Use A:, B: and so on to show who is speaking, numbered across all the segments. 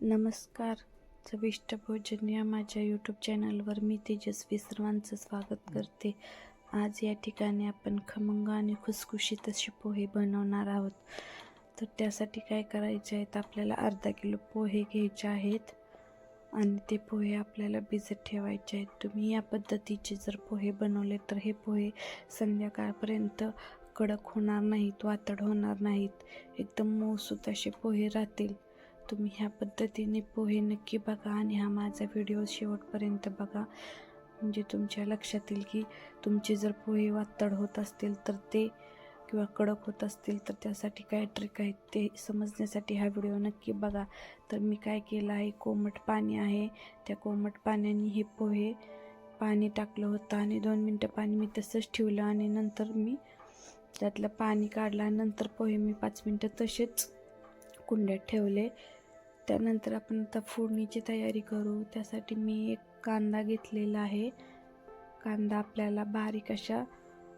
A: नमस्कार. चविष्ट भोजन या माझ्या यूट्यूब चॅनलवर मी तेजस्वी सर्वांचं स्वागत करते. आज या ठिकाणी आपण खमंग आणि खुसखुशीत असे पोहे बनवणार आहोत. तर त्यासाठी काय करायचे आहेत? आपल्याला अर्धा किलो पोहे घ्यायचे आहेत आणि ते पोहे आपल्याला भिजत ठेवायचे आहेत. तुम्ही या पद्धतीचे जर पोहे बनवले तर हे पोहे संध्याकाळपर्यंत कडक होणार नाहीत वातड होणार नाहीत. एकदम मऊसूत असे पोहे राहतील. तुम्ही ह्या पद्धतीने पोहे नक्की बघा आणि हा माझा व्हिडिओ शेवटपर्यंत बघा. म्हणजे तुमच्या लक्षात येईल की तुमचे जर पोहे वातड होत असतील तर ते किंवा कडक होत असतील तर त्यासाठी काय ट्रिक आहेत ते समजण्यासाठी हा व्हिडिओ नक्की बघा. तर मी काय केलं आहे कोमट पाणी आहे. त्या कोमट पाण्याने हे पोहे पाणी टाकलं होतं आणि दोन मिनटं पाणी मी तसंच ठेवलं आणि नंतर मी त्यातलं पाणी काढलं आणि नंतर पोहे मी पाच मिनटं तसेच कुंड्यात ठेवले. त्यानंतर आपण आता फोडणीची तयारी करू. त्यासाठी मी एक कांदा घेतलेला आहे. कांदा आपल्याला बारीक अशा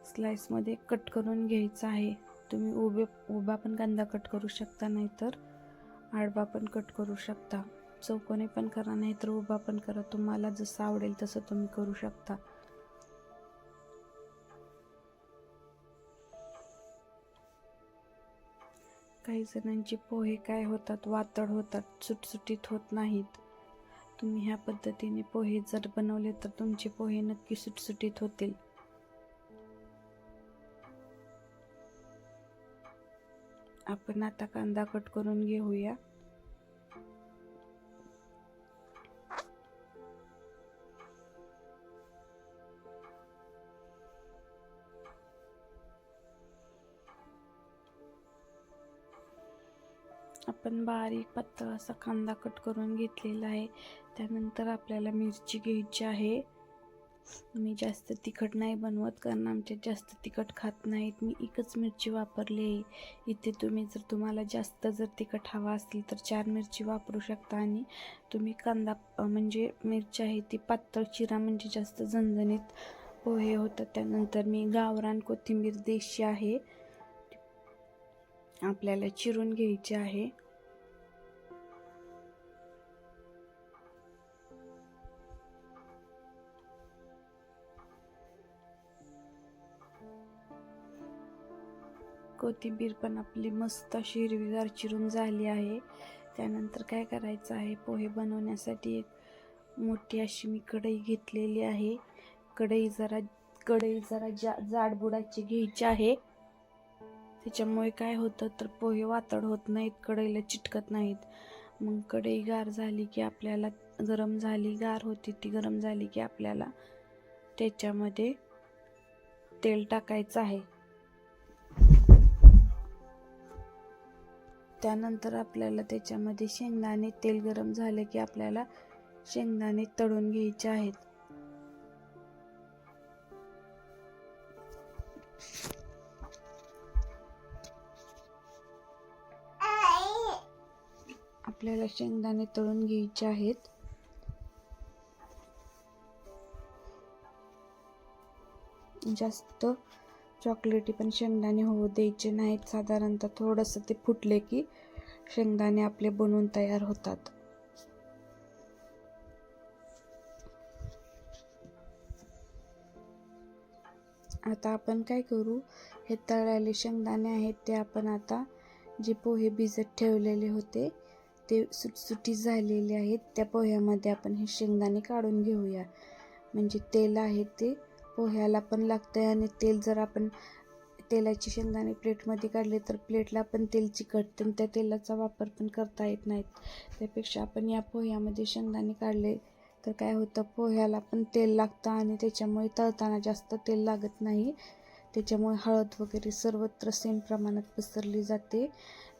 A: स्लाइसमध्ये कट करून घ्यायचा आहे. तुम्ही उभे उभा पण कांदा कट करू शकता नाहीतर आडवा पण कट करू शकता. चौकोनी पण करा नाहीतर उभा पण करा. तुम्हाला जसं आवडेल तसं तुम्ही करू शकता. काही जणांचे पोहे काय होतात वातड होतात सुटसुटीत होत नाहीत. तुम्ही ह्या पद्धतीने पोहे जर बनवले तर तुमचे पोहे नक्की सुटसुटीत होतील. आपण आता कांदा कट करून घेऊया. आपण बारीक पातळ असा कांदा कट करून घेतलेला आहे. त्यानंतर आपल्याला मिरची घ्यायची आहे. मी जास्त तिखट नाही बनवत कारण आमच्यात जास्त तिखट खात नाहीत. मी एकच मिरची वापरली आहे. इथे तुम्ही जर तुम्हाला जास्त जर तिखट हवा असेल तर चार मिरची वापरू शकता आणि तुम्ही कांदा म्हणजे मिरची आहे ती पातळ चिरा म्हणजे जास्त झणझणीत पोहे होतात. त्यानंतर मी गावरान कोथिंबीर देशी आहे. आपल्याला चिरून घ्यायची आहे. कोथिंबीर पण आपली मस्त अशी हिरवीगार चिरून झाली आहे. त्यानंतर काय करायचं आहे? पोहे बनवण्यासाठी एक मोठी अशी मी कढई घेतलेली आहे. कढई जरा कढई जरा जा जाडबुडाची घ्यायची आहे. त्याच्यामुळे काय होतं तर पोहे वातड होत नाहीत कढईला चिटकत नाहीत. मग कढई गार झाली की आपल्याला गरम झाली गार होती ती गरम झाली की आपल्याला त्याच्यामध्ये तेल टाकायचं आहे. त्यानंतर आपल्याला त्याच्यामध्ये शेंगदाणे तेल गरम झाले की आपल्याला शेंगदाणे तळून घ्यायचे आहेत. आपल्याला शेंगदाणे तळून घ्यायचे आहेत. जास्त चॉकलेटी पण शेंगदाणे होऊ द्यायचे नाहीत. साधारणतः थोडंसं ते फुटले की शेंगदाणे आपले बनवून तयार होतात. आता आपण काय करू? हे तळलेले शेंगदाणे आहेत ते आपण आता जे पोहे भिजत ठेवलेले होते ते सुटसुटी झालेले आहेत. त्या पोह्यामध्ये आपण हे शेंगदाणे काढून घेऊया. म्हणजे तेल आहे ते पोह्याला पण लागतं आहे आणि तेल जर आपण तेलाची शेंगदाणे प्लेटमध्ये काढले तर प्लेटला पण तेल चिकटते आणि त्या तेलाचा वापर पण करता येत नाहीत त्यापेक्षा आपण या पोह्यामध्ये शेंगदाणे काढले तर काय होतं? पोह्याला पण तेल लागतं आणि त्याच्यामुळे तळताना जास्त तेल लागत नाही. त्याच्यामुळे हळद वगैरे सर्वत्र सेम प्रमाणात पसरली जाते.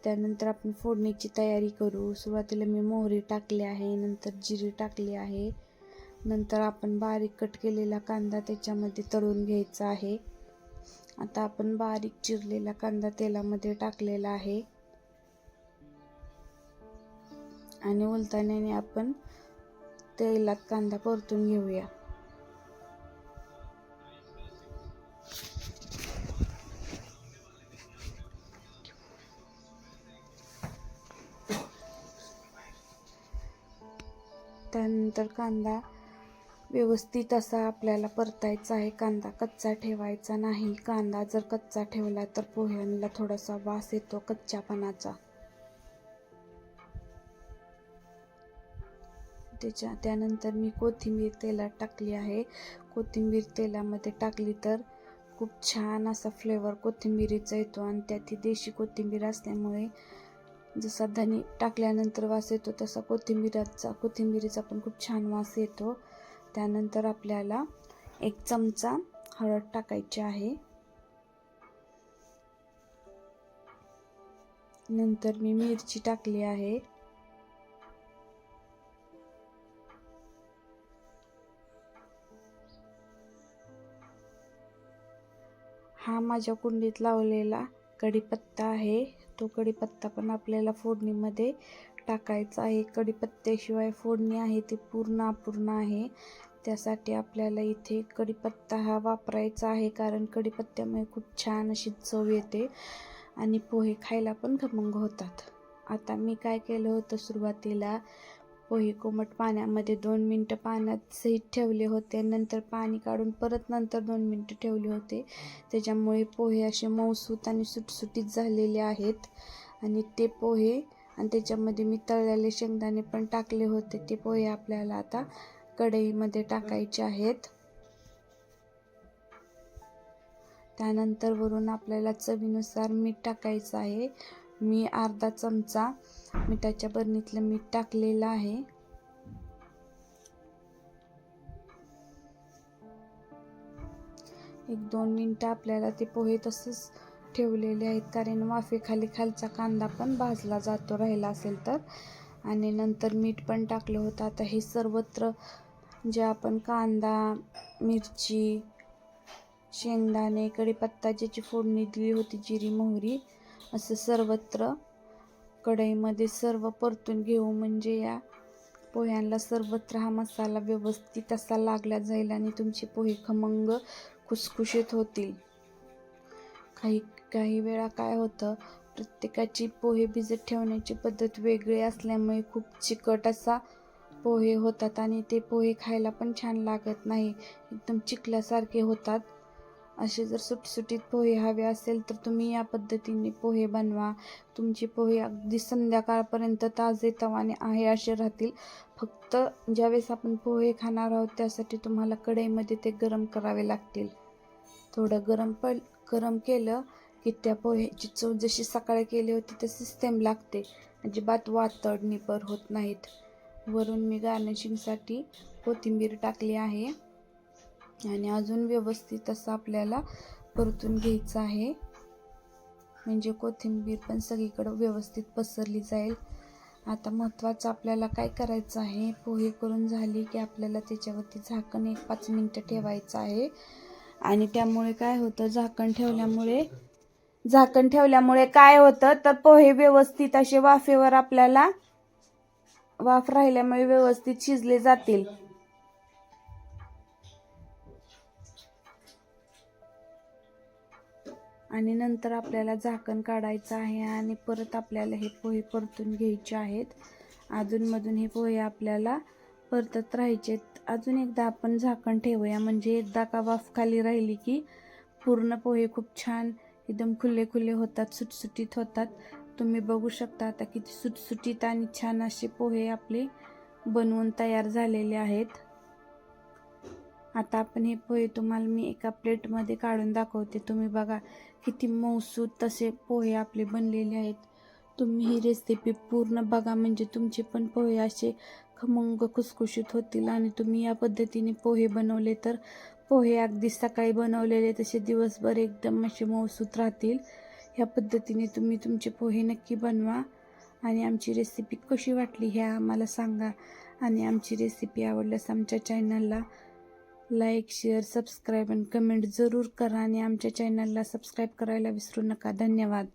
A: त्यानंतर आपण फोडणीची तयारी करू. सुरुवातीला मी मोहरी टाकली आहे नंतर जिरी टाकली आहे. नंतर आपण बारीक कट केलेला कांदा त्याच्यामध्ये तळून घ्यायचा आहे. आता आपण बारीक चिरलेला कांदा तेलामध्ये टाकलेला आहे. आणि उलताण्याने आपण तेलात कांदा परतून घेऊया. त्यानंतर कांदा व्यवस्थित असा आपल्याला परतायचा आहे. कांदा कच्चा ठेवायचा नाही. कांदा जर कच्चा ठेवला तर पोह्यांना थोडासा वास येतो कच्च्यापणाचा त्याच्या त्यानंतर मी कोथिंबीर तेलात टाकली आहे. कोथिंबीर तेलामध्ये टाकली तर खूप छान असा फ्लेवर कोथिंबीरीचा येतो आणि त्यात ही देशी कोथिंबीर असल्यामुळे जसा धनी टाकल्यानंतर वास येतो तसा कोथिंबीराचा कोथिंबीरीचा पण खूप छान वास येतो. त्यानंतर आपल्याला एक चमचा हळद टाकायची आहे. नंतर मी मिरची टाकली आहे. हा माझ्या कुंडीत लावलेला कढीपत्ता आहे. तो कढीपत्ता पण आपल्याला फोडणीमध्ये टाकायचा आहे. कढीपत्त्याशिवाय फोडणी आहे ती पूर्ण अपूर्ण आहे. त्यासाठी आपल्याला इथे कढीपत्ता हा वापरायचा आहे कारण कढीपत्त्यामुळे खूप छान अशी चव येते आणि पोहे खायला पण खमंग होतात. आता मी काय केलं होतं सुरुवातीला पोहे कोमट पाण्यामध्ये दोन मिनटं पाण्यात सहित ठेवले होते. नंतर पाणी काढून परत नंतर दोन मिनटं ठेवले होते. त्याच्यामुळे पोहे असे मऊसूत आणि सुटसुटीत झालेले आहेत. आणि ते पोहे आणि त्याच्यामध्ये मी तळलेले शेंगदाणे पण टाकले होते. ते पोहे आपल्याला आता कढईमध्ये टाकायचे आहेत. त्यानंतर वरून आपल्याला चवीनुसार मीठ टाकायचं आहे. मी अर्धा चमचा मिठाच्या बरणीतलं मीठ टाकलेलं आहे. एक दोन मिनटं आपल्याला ते पोहे तसंच ठेवलेले आहेत कारण वाफेखाली खालचा कांदा पण भाजला जातो राहिला असेल तर. आणि नंतर मीठ पण टाकलं होतं. आता हे सर्वत्र जे आपण कांदा मिरची शेंगदाणे कढीपत्ता ज्याची फोडणी दिली होती जिरी मोहरी असं सर्वत्र कढईमध्ये सर्व परतून घेऊ म्हणजे या पोह्यांना सर्वत्र हा मसाला व्यवस्थित असा लागला जाईल आणि तुमचे पोहे खमंग खुसखुशीत होतील. काही काही वेळा काय होतं प्रत्येकाची पोहे भिजत ठेवण्याची पद्धत वेगळी असल्यामुळे खूप चिकट असा पोहे होतात आणि ते पोहे खायला पण छान लागत नाही. एकदम चिखल्यासारखे होतात. असे जर सुटसुटीत पोहे हवे असेल तर तुम्ही या पद्धतीने पोहे बनवा. तुमचे पोहे अगदी संध्याकाळपर्यंत ताजे तवाने आहे असे राहतील. फक्त ज्यावेळेस आपण पोहे खाणार आहोत त्यासाठी तुम्हाला कढईमध्ये ते गरम करावे लागतील. थोडं गरम प गरम केलं की त्या पोह्याची चव जशी सकाळी केली होती तशी सेम लागते. अजिबात वातड निपर होत नाहीत. वरून मी गार्निशिंगसाठी कोथिंबीर टाकली आहे. आणि अजून व्यवस्थित असं आपल्याला परतून घ्यायचं आहे. म्हणजे कोथिंबीर पण सगळीकडं व्यवस्थित पसरली जाईल. आता महत्त्वाचं आपल्याला काय करायचं आहे? पोहे करून झाली की आपल्याला त्याच्यावरती झाकण एक पाच मिनटं ठेवायचं आहे. आणि त्यामुळे काय होतं? झाकण ठेवल्यामुळे झाकण ठेवल्यामुळे काय होतं? तर पोहे व्यवस्थित असे वाफेवर आपल्याला वाफ राहिल्यामुळे व्यवस्थित शिजले जातील. आणि नंतर आपल्याला झाकण काढायचं आहे आणि परत आपल्याला हे पोहे परतून घ्यायचे आहेत. अधूनमधून हे पोहे आपल्याला परतत राहायचे अजून एकदा आपण झाकण ठेवूया. म्हणजे एकदा का वाफ खाली राहिली की पूर्ण पोहे खूप छान एकदम खुले खुले होतात सुटसुटीत होतात. तुम्ही बघू शकता आता किती सुटसुटीत आणि छान असे पोहे आपले बनवून तयार झालेले आहेत. आता आपण हे पोहे तुम्हाला मी एका प्लेटमध्ये काढून दाखवते. तुम्ही बघा किती मऊसूद तसे पोहे आपले बनलेले आहेत. तुम्ही ही रेसिपी पूर्ण बघा म्हणजे तुमचे पण पोहे असे खमंग खुसखुशीत होतील आणि तुम्ही या पद्धतीने पोहे बनवले तर पोहे अगदी सकाळी बनवलेले तसे दिवसभर एकदम असे मऊसूत राहतील. ह्या पद्धतीने तुम्ही तुमचे पोहे नक्की बनवा आणि आमची रेसिपी कशी वाटली हे आम्हाला सांगा. आणि आमची रेसिपी आवडल्यास आमच्या चॅनलला लाईक शेअर सबस्क्राईब आणि कमेंट जरूर करा आणि आमच्या चॅनलला सबस्क्राईब करायला विसरू नका. धन्यवाद.